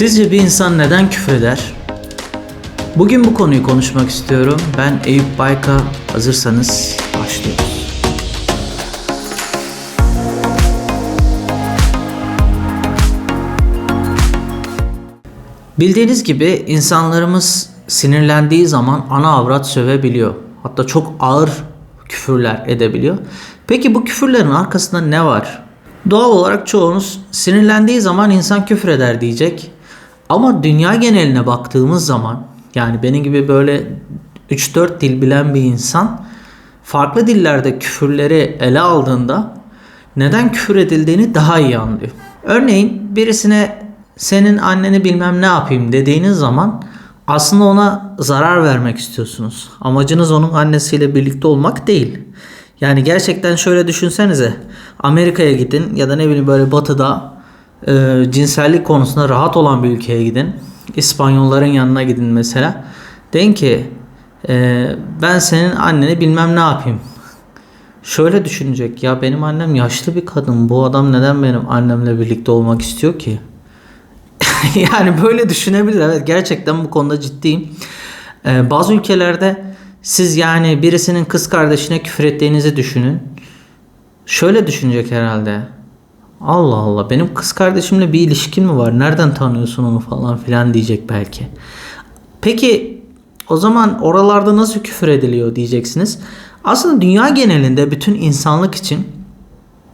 Sizce bir insan neden küfür eder? Bugün bu konuyu konuşmak istiyorum. Ben Eyüp Bayka. Hazırsanız başlıyoruz. Bildiğiniz gibi insanlarımız sinirlendiği zaman ana avrat sövebiliyor. Hatta çok ağır küfürler edebiliyor. Peki bu küfürlerin arkasında ne var? Doğal olarak çoğunuz sinirlendiği zaman insan küfür eder diyecek. Ama dünya geneline baktığımız zaman yani benim gibi böyle 3-4 dil bilen bir insan farklı dillerde küfürleri ele aldığında neden küfür edildiğini daha iyi anlıyor. Örneğin birisine senin anneni bilmem ne yapayım dediğiniz zaman aslında ona zarar vermek istiyorsunuz. Amacınız onun annesiyle birlikte olmak değil. Yani gerçekten şöyle düşünsenize. Amerika'ya gidin ya da ne bileyim böyle batıda e, cinsellik konusunda rahat olan bir ülkeye gidin. İspanyolların yanına gidin mesela. Deyin ki e, ben senin anneni bilmem ne yapayım. Şöyle düşünecek ya benim annem yaşlı bir kadın. Bu adam neden benim annemle birlikte olmak istiyor ki? yani böyle düşünebilir. Evet gerçekten bu konuda ciddiyim. Ee, bazı ülkelerde siz yani birisinin kız kardeşine küfür ettiğinizi düşünün. Şöyle düşünecek herhalde. Allah Allah benim kız kardeşimle bir ilişkin mi var? Nereden tanıyorsun onu falan filan diyecek belki. Peki o zaman oralarda nasıl küfür ediliyor diyeceksiniz. Aslında dünya genelinde bütün insanlık için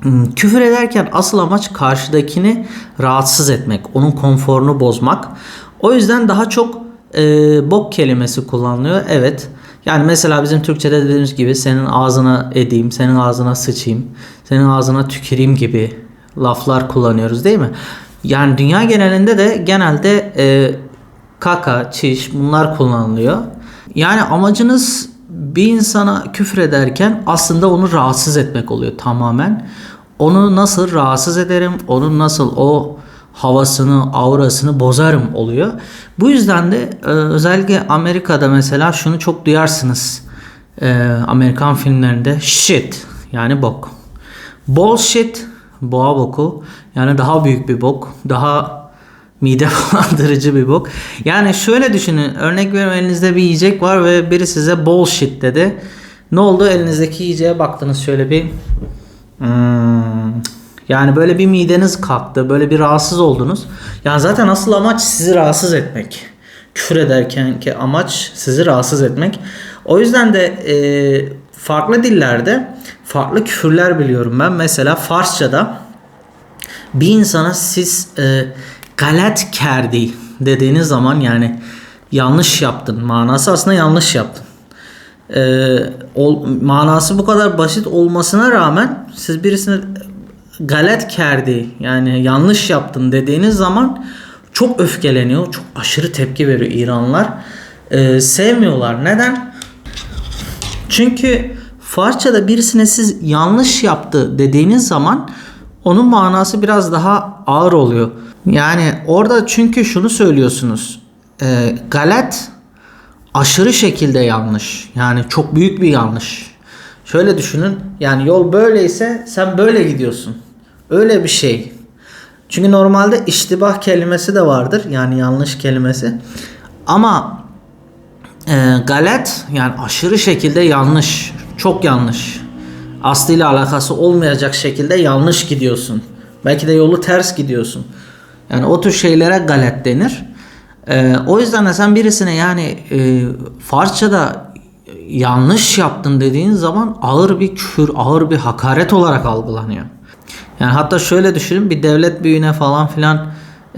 Hmm, Küfür ederken asıl amaç karşıdakini rahatsız etmek, onun konforunu bozmak. O yüzden daha çok e, bok kelimesi kullanılıyor. Evet. Yani mesela bizim Türkçede dediğimiz gibi senin ağzına edeyim, senin ağzına sıçayım, senin ağzına tüküreyim gibi laflar kullanıyoruz değil mi? Yani dünya genelinde de genelde e, kaka, çiş bunlar kullanılıyor. Yani amacınız bir insana küfür ederken aslında onu rahatsız etmek oluyor tamamen. Onu nasıl rahatsız ederim, onun nasıl o havasını, aurasını bozarım oluyor. Bu yüzden de e, özellikle Amerika'da mesela şunu çok duyarsınız. E, Amerikan filmlerinde shit yani bok. Bullshit boğa boku yani daha büyük bir bok. Daha mide bulandırıcı bir bok. Yani şöyle düşünün. Örnek veriyorum elinizde bir yiyecek var ve biri size bullshit dedi. Ne oldu? Elinizdeki yiyeceğe baktınız şöyle bir Hmm. Yani böyle bir mideniz kalktı, böyle bir rahatsız oldunuz. Yani zaten asıl amaç sizi rahatsız etmek. Küfür ederken ki amaç sizi rahatsız etmek. O yüzden de e, farklı dillerde farklı küfürler biliyorum ben. Mesela Farsça'da bir insana siz e, galet kerdi dediğiniz zaman yani yanlış yaptın. Manası aslında yanlış yaptın e, ol, manası bu kadar basit olmasına rağmen siz birisine galet kerdi yani yanlış yaptın dediğiniz zaman çok öfkeleniyor. Çok aşırı tepki veriyor İranlılar. E, sevmiyorlar. Neden? Çünkü Farsçada birisine siz yanlış yaptı dediğiniz zaman onun manası biraz daha ağır oluyor. Yani orada çünkü şunu söylüyorsunuz. E, galet aşırı şekilde yanlış. Yani çok büyük bir yanlış. Şöyle düşünün. Yani yol böyleyse sen böyle gidiyorsun. Öyle bir şey. Çünkü normalde iştibah kelimesi de vardır. Yani yanlış kelimesi. Ama e, galet yani aşırı şekilde yanlış. Çok yanlış. Aslıyla alakası olmayacak şekilde yanlış gidiyorsun. Belki de yolu ters gidiyorsun. Yani o tür şeylere galet denir. Ee, o yüzden de sen birisine yani e, Farsçada yanlış yaptın dediğin zaman ağır bir küfür, ağır bir hakaret olarak algılanıyor. Yani hatta şöyle düşünün bir devlet büyüğüne falan filan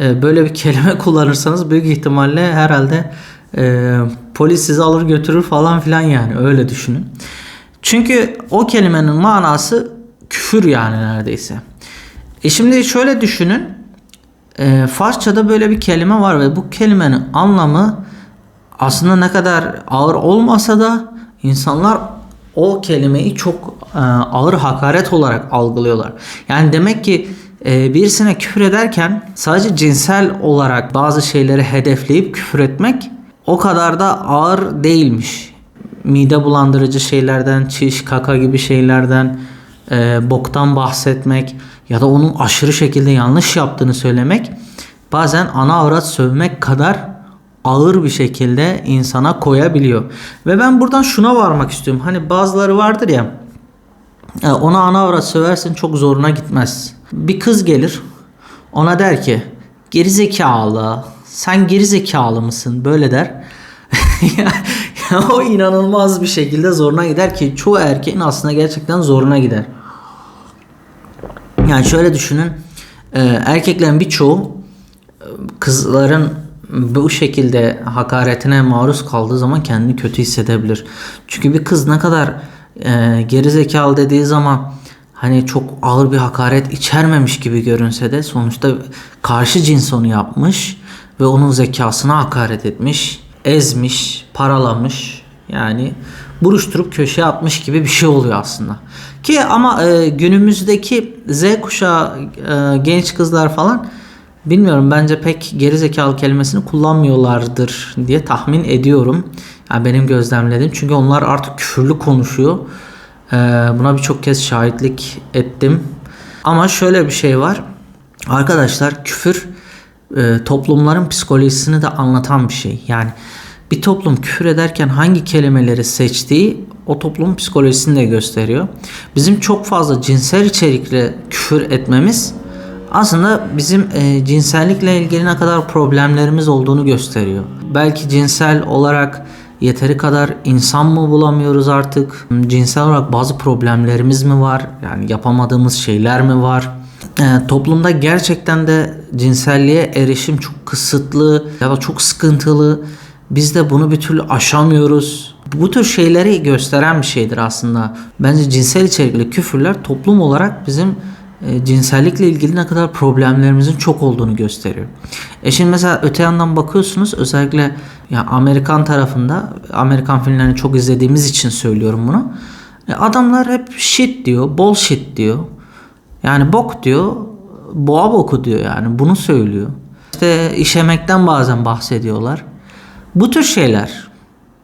e, böyle bir kelime kullanırsanız büyük ihtimalle herhalde e, polis sizi alır götürür falan filan yani öyle düşünün. Çünkü o kelimenin manası küfür yani neredeyse. E şimdi şöyle düşünün e, Farsçada böyle bir kelime var ve bu kelimenin anlamı aslında ne kadar ağır olmasa da insanlar o kelimeyi çok e, ağır hakaret olarak algılıyorlar. Yani demek ki e, birisine küfür ederken sadece cinsel olarak bazı şeyleri hedefleyip küfür etmek o kadar da ağır değilmiş. Mide bulandırıcı şeylerden, çiş, kaka gibi şeylerden, e, boktan bahsetmek ya da onun aşırı şekilde yanlış yaptığını söylemek bazen ana avrat sövmek kadar ağır bir şekilde insana koyabiliyor. Ve ben buradan şuna varmak istiyorum. Hani bazıları vardır ya e, ona ana avrat söversin çok zoruna gitmez. Bir kız gelir ona der ki gerizekalı sen gerizekalı mısın böyle der. o inanılmaz bir şekilde zoruna gider ki çoğu erkeğin aslında gerçekten zoruna gider. Yani şöyle düşünün e, erkeklerin birçoğu e, kızların bu şekilde hakaretine maruz kaldığı zaman kendini kötü hissedebilir. Çünkü bir kız ne kadar e, gerizekalı dediği zaman hani çok ağır bir hakaret içermemiş gibi görünse de sonuçta karşı cins onu yapmış ve onun zekasına hakaret etmiş, ezmiş, paralamış. Yani buruşturup köşeye atmış gibi bir şey oluyor aslında. Ki ama e, günümüzdeki Z kuşağı e, genç kızlar falan bilmiyorum bence pek gerizekalı kelimesini kullanmıyorlardır diye tahmin ediyorum. Yani benim gözlemledim. Çünkü onlar artık küfürlü konuşuyor. Ee, buna birçok kez şahitlik ettim. Ama şöyle bir şey var. Arkadaşlar küfür e, toplumların psikolojisini de anlatan bir şey. Yani bir toplum küfür ederken hangi kelimeleri seçtiği o toplumun psikolojisini de gösteriyor. Bizim çok fazla cinsel içerikli küfür etmemiz aslında bizim e, cinsellikle ilgili ne kadar problemlerimiz olduğunu gösteriyor. Belki cinsel olarak yeteri kadar insan mı bulamıyoruz artık? Cinsel olarak bazı problemlerimiz mi var? Yani yapamadığımız şeyler mi var? E, toplumda gerçekten de cinselliğe erişim çok kısıtlı ya da çok sıkıntılı. Biz de bunu bir türlü aşamıyoruz. Bu tür şeyleri gösteren bir şeydir aslında. Bence cinsel içerikli küfürler toplum olarak bizim e, cinsellikle ilgili ne kadar problemlerimizin çok olduğunu gösteriyor. E şimdi mesela öte yandan bakıyorsunuz özellikle ya Amerikan tarafında Amerikan filmlerini çok izlediğimiz için söylüyorum bunu. E, adamlar hep shit diyor, bullshit diyor. Yani bok diyor, boğa boku diyor yani bunu söylüyor. İşte işemekten bazen bahsediyorlar. Bu tür şeyler.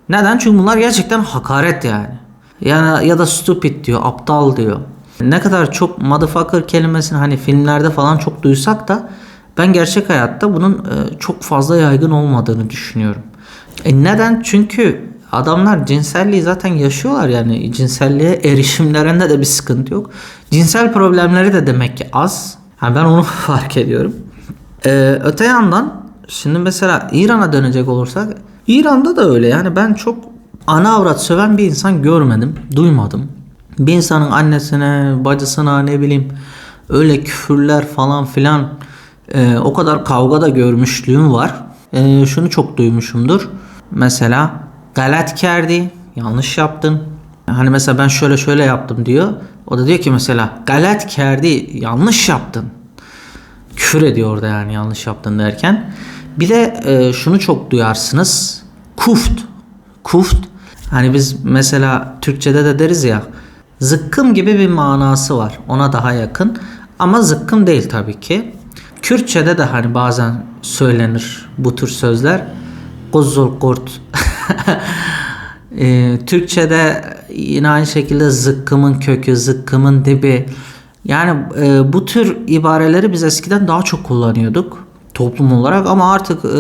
Neden? Çünkü bunlar gerçekten hakaret yani. Yani ya da stupid diyor, aptal diyor. Ne kadar çok motherfucker kelimesini hani filmlerde falan çok duysak da ben gerçek hayatta bunun e, çok fazla yaygın olmadığını düşünüyorum. E neden? Çünkü adamlar cinselliği zaten yaşıyorlar yani cinselliğe erişimlerinde de bir sıkıntı yok. Cinsel problemleri de demek ki az. Yani ben onu fark ediyorum. Ee, öte yandan şimdi mesela İran'a dönecek olursak İran'da da öyle yani ben çok ana avrat söven bir insan görmedim, duymadım. Bir insanın annesine, bacısına ne bileyim öyle küfürler falan filan e, o kadar kavga da görmüşlüğüm var. E, şunu çok duymuşumdur. Mesela galet kerdi, yanlış yaptın. Hani mesela ben şöyle şöyle yaptım diyor. O da diyor ki mesela galet kerdi, yanlış yaptın. Küfür ediyor orada yani yanlış yaptın derken. Bir de e, şunu çok duyarsınız. Kuft. Kuft. Hani biz mesela Türkçede de deriz ya Zıkkım gibi bir manası var. Ona daha yakın. Ama zıkkım değil tabii ki. Kürtçe'de de hani bazen söylenir bu tür sözler. Kuzul kurt. e, Türkçe'de yine aynı şekilde zıkkımın kökü, zıkkımın dibi. Yani e, bu tür ibareleri biz eskiden daha çok kullanıyorduk toplum olarak ama artık e,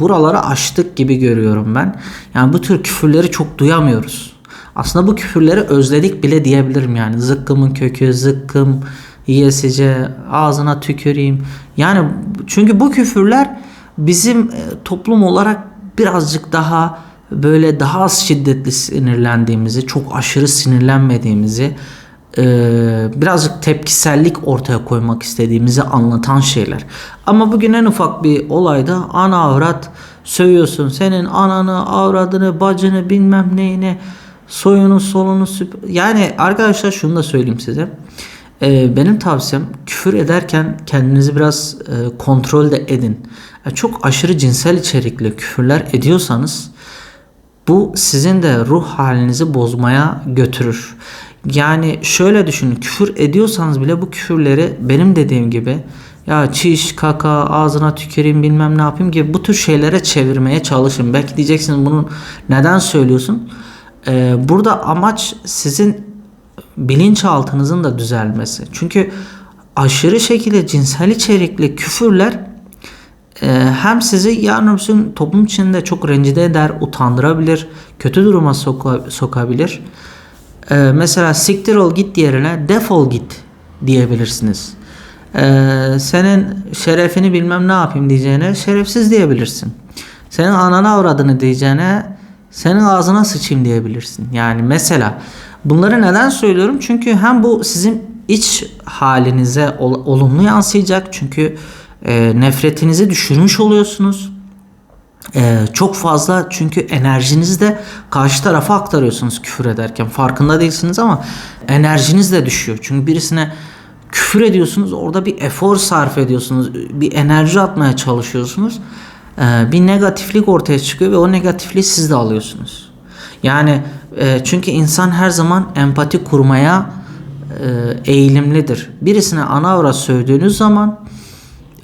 buraları aştık gibi görüyorum ben. Yani bu tür küfürleri çok duyamıyoruz. Aslında bu küfürleri özledik bile diyebilirim yani. Zıkkımın kökü, zıkkım, yesice, ağzına tüküreyim. Yani çünkü bu küfürler bizim e, toplum olarak birazcık daha böyle daha az şiddetli sinirlendiğimizi, çok aşırı sinirlenmediğimizi, e, birazcık tepkisellik ortaya koymak istediğimizi anlatan şeyler. Ama bugün en ufak bir olayda ana avrat sövüyorsun. Senin ananı, avradını, bacını bilmem neyine soyunu solunu süp yani arkadaşlar şunu da söyleyeyim size. Ee, benim tavsiyem küfür ederken kendinizi biraz e, kontrol de edin. Yani çok aşırı cinsel içerikli küfürler ediyorsanız bu sizin de ruh halinizi bozmaya götürür. Yani şöyle düşünün küfür ediyorsanız bile bu küfürleri benim dediğim gibi ya çiş, kaka, ağzına tüküreyim bilmem ne yapayım gibi bu tür şeylere çevirmeye çalışın. Belki diyeceksiniz bunu neden söylüyorsun? Ee, burada amaç sizin bilinçaltınızın da düzelmesi. Çünkü aşırı şekilde cinsel içerikli küfürler hem sizi yarın öbür toplum içinde çok rencide eder, utandırabilir, kötü duruma soka- sokabilir. E, mesela siktir ol git yerine defol git diyebilirsiniz. E, senin şerefini bilmem ne yapayım diyeceğine şerefsiz diyebilirsin. Senin anana avradını diyeceğine senin ağzına sıçayım diyebilirsin. Yani mesela bunları neden söylüyorum? Çünkü hem bu sizin iç halinize ol- olumlu yansıyacak. Çünkü e, nefretinizi düşürmüş oluyorsunuz. E, çok fazla çünkü enerjinizi de karşı tarafa aktarıyorsunuz küfür ederken. Farkında değilsiniz ama enerjiniz de düşüyor. Çünkü birisine küfür ediyorsunuz orada bir efor sarf ediyorsunuz. Bir enerji atmaya çalışıyorsunuz. E, bir negatiflik ortaya çıkıyor ve o negatifliği siz de alıyorsunuz. Yani e, çünkü insan her zaman empati kurmaya e, eğilimlidir. Birisine ana avrat sövdüğünüz zaman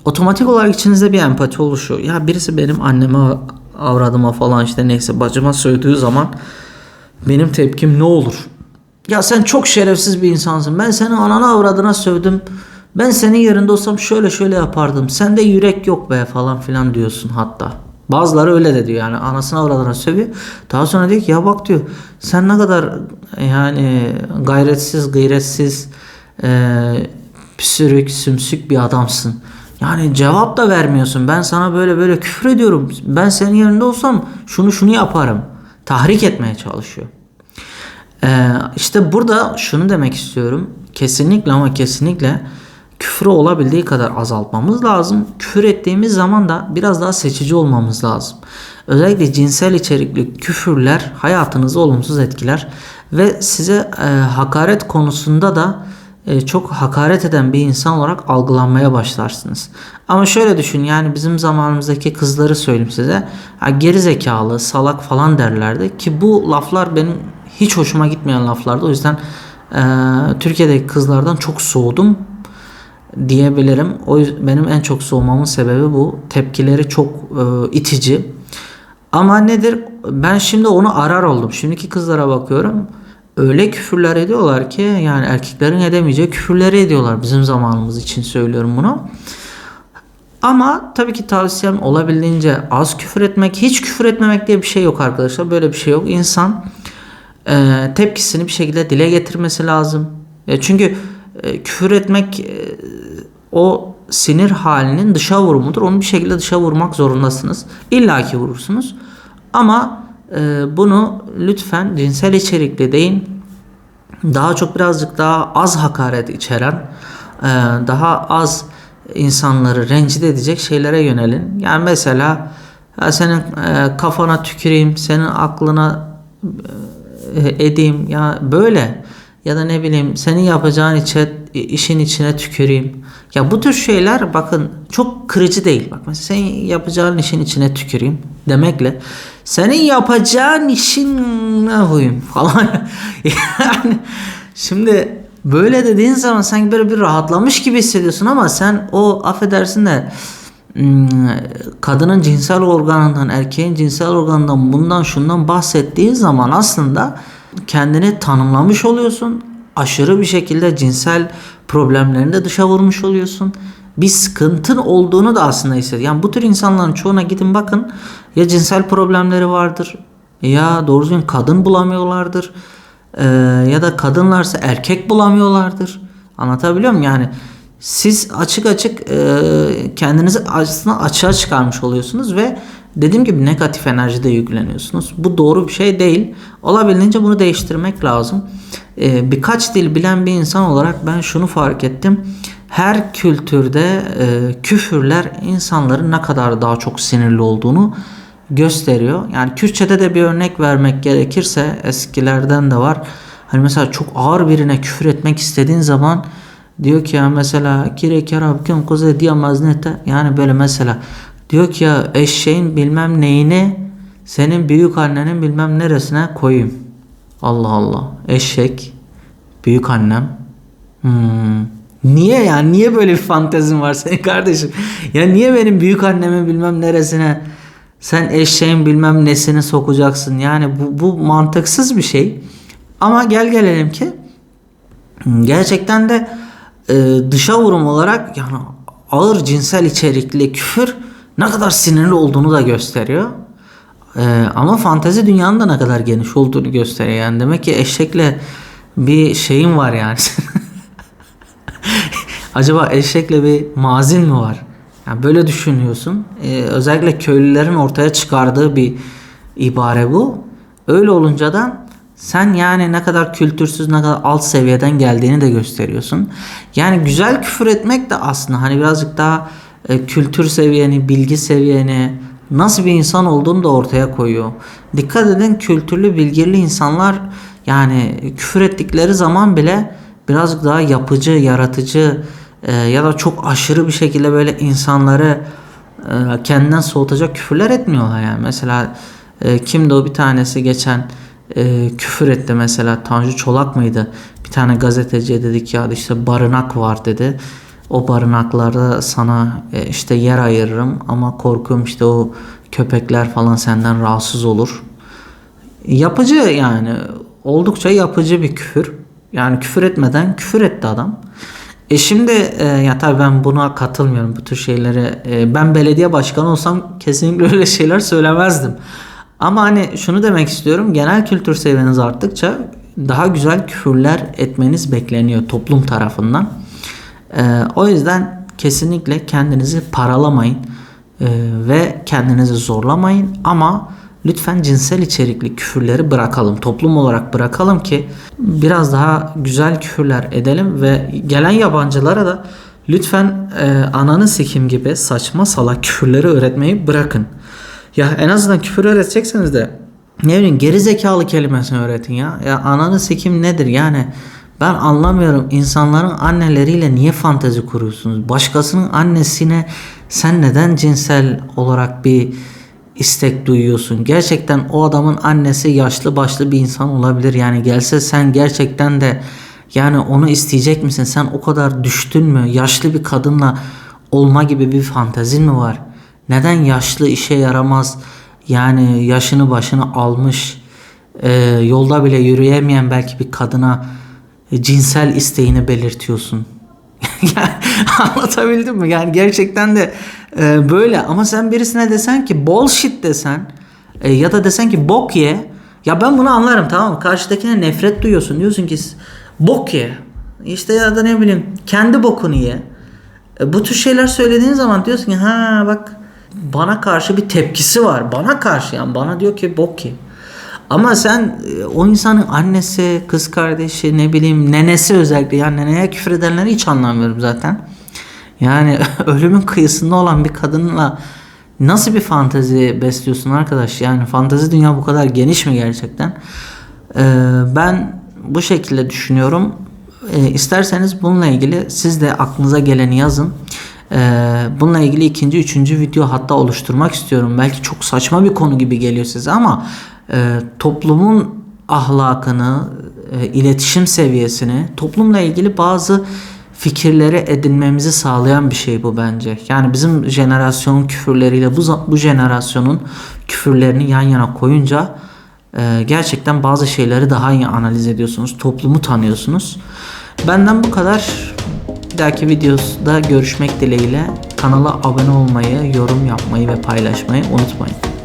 otomatik olarak içinizde bir empati oluşuyor. Ya birisi benim anneme avradıma falan işte neyse bacıma sövdüğü zaman benim tepkim ne olur? Ya sen çok şerefsiz bir insansın. Ben senin anana avradına sövdüm. Ben senin yerinde olsam şöyle şöyle yapardım. Sende yürek yok be falan filan diyorsun hatta. Bazıları öyle de diyor yani anasına avradına sövüyor. Daha sonra diyor ki ya bak diyor sen ne kadar yani gayretsiz gayretsiz e, püsürük sümsük bir adamsın. Yani cevap da vermiyorsun. Ben sana böyle böyle küfür ediyorum. Ben senin yerinde olsam şunu şunu yaparım. Tahrik etmeye çalışıyor. Ee, işte burada şunu demek istiyorum. Kesinlikle ama kesinlikle küfrü olabildiği kadar azaltmamız lazım. Küfür ettiğimiz zaman da biraz daha seçici olmamız lazım. Özellikle cinsel içerikli küfürler hayatınızı olumsuz etkiler ve size e, hakaret konusunda da çok hakaret eden bir insan olarak algılanmaya başlarsınız. Ama şöyle düşün yani bizim zamanımızdaki kızları söyleyeyim size. Geri zekalı, salak falan derlerdi ki bu laflar benim hiç hoşuma gitmeyen laflardı. O yüzden e, Türkiye'deki kızlardan çok soğudum diyebilirim. O yüzden benim en çok soğumamın sebebi bu. Tepkileri çok e, itici. Ama nedir? Ben şimdi onu arar oldum. Şimdiki kızlara bakıyorum. Öyle küfürler ediyorlar ki yani erkeklerin edemeyeceği küfürleri ediyorlar. Bizim zamanımız için söylüyorum bunu. Ama tabii ki tavsiyem olabildiğince az küfür etmek, hiç küfür etmemek diye bir şey yok arkadaşlar. Böyle bir şey yok. İnsan e, tepkisini bir şekilde dile getirmesi lazım. E, çünkü e, küfür etmek e, o sinir halinin dışa vurumudur. Onu bir şekilde dışa vurmak zorundasınız. İlla ki vurursunuz. Ama bunu lütfen cinsel içerikli değil, daha çok birazcık daha az hakaret içeren, e, daha az insanları rencide edecek şeylere yönelin. Yani mesela senin e, kafana tüküreyim, senin aklına e, edeyim. Ya böyle. Ya da ne bileyim senin yapacağın içe, işin içine tüküreyim. Ya bu tür şeyler bakın çok kırıcı değil. Bak mesela senin yapacağın işin içine tüküreyim demekle senin yapacağın işin ne huyum falan. yani şimdi böyle dediğin zaman sanki böyle bir rahatlamış gibi hissediyorsun ama sen o affedersin de hmm, kadının cinsel organından, erkeğin cinsel organından bundan şundan bahsettiği zaman aslında kendini tanımlamış oluyorsun. Aşırı bir şekilde cinsel problemlerini de dışa vurmuş oluyorsun. Bir sıkıntın olduğunu da aslında hissediyor. Yani bu tür insanların çoğuna gidin bakın ya cinsel problemleri vardır ya doğru düzgün kadın bulamıyorlardır ee, ya da kadınlarsa erkek bulamıyorlardır. Anlatabiliyor muyum? Yani siz açık açık e, kendinizi aslında açığa çıkarmış oluyorsunuz ve dediğim gibi negatif enerjide yükleniyorsunuz. Bu doğru bir şey değil. Olabildiğince bunu değiştirmek lazım. Ee, birkaç dil bilen bir insan olarak ben şunu fark ettim. Her kültürde e, küfürler insanların ne kadar daha çok sinirli olduğunu gösteriyor. Yani Kürtçe'de de bir örnek vermek gerekirse eskilerden de var. Hani mesela çok ağır birine küfür etmek istediğin zaman diyor ki ya mesela kire kerabken koze diyemez nete yani böyle mesela diyor ki ya eşeğin bilmem neyini senin büyük annenin bilmem neresine koyayım. Allah Allah. Eşek büyük annem. Hmm. Niye yani? Niye böyle bir fantezin var senin kardeşim? Ya niye benim büyük annemin bilmem neresine sen eşeğin bilmem nesini sokacaksın? Yani bu, bu mantıksız bir şey. Ama gel gelelim ki gerçekten de e, dışa vurum olarak yani ağır cinsel içerikli küfür ne kadar sinirli olduğunu da gösteriyor. Ee, ama fantezi dünyanın da ne kadar geniş olduğunu gösteriyor. Yani demek ki eşekle bir şeyin var yani. Acaba eşekle bir mazin mi var? Yani böyle düşünüyorsun. Ee, özellikle köylülerin ortaya çıkardığı bir ibare bu. Öyle olunca da sen yani ne kadar kültürsüz ne kadar alt seviyeden geldiğini de gösteriyorsun. Yani güzel küfür etmek de aslında hani birazcık daha e, kültür seviyeni, bilgi seviyeni, nasıl bir insan olduğunu da ortaya koyuyor. Dikkat edin kültürlü, bilgili insanlar yani küfür ettikleri zaman bile birazcık daha yapıcı, yaratıcı e, ya da çok aşırı bir şekilde böyle insanları e, kendinden soğutacak küfürler etmiyorlar yani. Mesela e, kimdi o bir tanesi geçen e, küfür etti mesela Tanju Çolak mıydı? Bir tane gazeteciye dedik ya işte barınak var dedi. O barınaklarda sana e, işte yer ayırırım ama korkuyorum işte o köpekler falan senden rahatsız olur. Yapıcı yani oldukça yapıcı bir küfür. Yani küfür etmeden küfür etti adam. E şimdi e, ya tabii ben buna katılmıyorum bu tür şeylere. E, ben belediye başkanı olsam kesinlikle öyle şeyler söylemezdim. Ama hani şunu demek istiyorum. Genel kültür seviyeniz arttıkça daha güzel küfürler etmeniz bekleniyor toplum tarafından. E, o yüzden kesinlikle kendinizi paralamayın e, ve kendinizi zorlamayın ama lütfen cinsel içerikli küfürleri bırakalım. Toplum olarak bırakalım ki biraz daha güzel küfürler edelim ve gelen yabancılara da lütfen e, ananı sikim gibi saçma salak küfürleri öğretmeyi bırakın. Ya en azından küfür öğretecekseniz de ne bileyim geri zekalı kelimesini öğretin ya. Ya ananı sikim nedir yani? Ben anlamıyorum insanların anneleriyle niye fantezi kuruyorsunuz? Başkasının annesine sen neden cinsel olarak bir istek duyuyorsun? Gerçekten o adamın annesi yaşlı başlı bir insan olabilir. Yani gelse sen gerçekten de yani onu isteyecek misin? Sen o kadar düştün mü? Yaşlı bir kadınla olma gibi bir fantezin mi var? Neden yaşlı işe yaramaz? Yani yaşını başını almış e, yolda bile yürüyemeyen belki bir kadına cinsel isteğini belirtiyorsun. anlatabildim mi? Yani gerçekten de e, böyle ama sen birisine desen ki bullshit desen e, ya da desen ki bok ye ya ben bunu anlarım tamam mı? Karşıdakine nefret duyuyorsun. Diyorsun ki bok ye. İşte ya da ne bileyim kendi bokunu ye. E, bu tür şeyler söylediğin zaman diyorsun ki ha bak bana karşı bir tepkisi var. Bana karşı yani bana diyor ki bok ye. Ama sen e, o insanın annesi, kız kardeşi, ne bileyim nenesi özellikle yani neneye küfür edenleri hiç anlamıyorum zaten. Yani ölümün kıyısında olan bir kadınla nasıl bir fantezi besliyorsun arkadaş? Yani fantezi dünya bu kadar geniş mi gerçekten? Ee, ben bu şekilde düşünüyorum. Ee, isterseniz bununla ilgili siz de aklınıza geleni yazın. Ee, bununla ilgili ikinci, üçüncü video hatta oluşturmak istiyorum. Belki çok saçma bir konu gibi geliyor size ama e, toplumun ahlakını, e, iletişim seviyesini, toplumla ilgili bazı fikirleri edinmemizi sağlayan bir şey bu bence. Yani bizim jenerasyonun küfürleriyle bu, bu jenerasyonun küfürlerini yan yana koyunca e, gerçekten bazı şeyleri daha iyi analiz ediyorsunuz. Toplumu tanıyorsunuz. Benden bu kadar. Bir dahaki videoda görüşmek dileğiyle kanala abone olmayı, yorum yapmayı ve paylaşmayı unutmayın.